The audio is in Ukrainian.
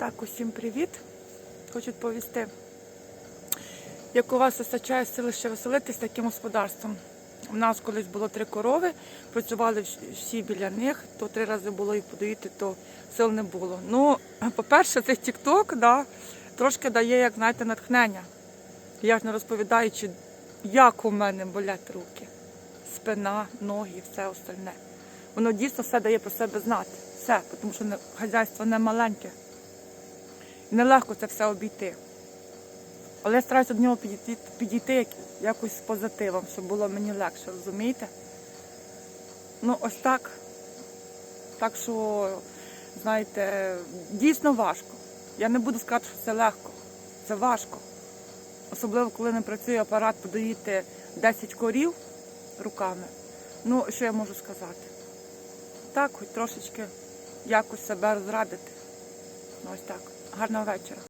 Так, усім привіт. Хочу повісти, як у вас вистачає сили ще веселитись таким господарством. У нас колись було три корови, працювали всі біля них, то три рази було їх подоїти, то сил не було. Ну, по-перше, цей тік-ток да, трошки дає, як знаєте, натхнення. Я ж не розповідаю, чи як у мене болять руки, спина, ноги і все остальне. Воно дійсно все дає про себе знати. Все, тому що хазяйство не маленьке. Нелегко це все обійти. Але я стараюся до нього підійти, підійти як- якось з позитивом, щоб було мені легше, розумієте? Ну, ось так. Так що, знаєте, дійсно важко. Я не буду сказати, що це легко. Це важко. Особливо, коли не працює апарат подоїти 10 корів руками. Ну, що я можу сказати? Так, хоч трошечки якось себе розрадити. Ось так. Гарного вечора.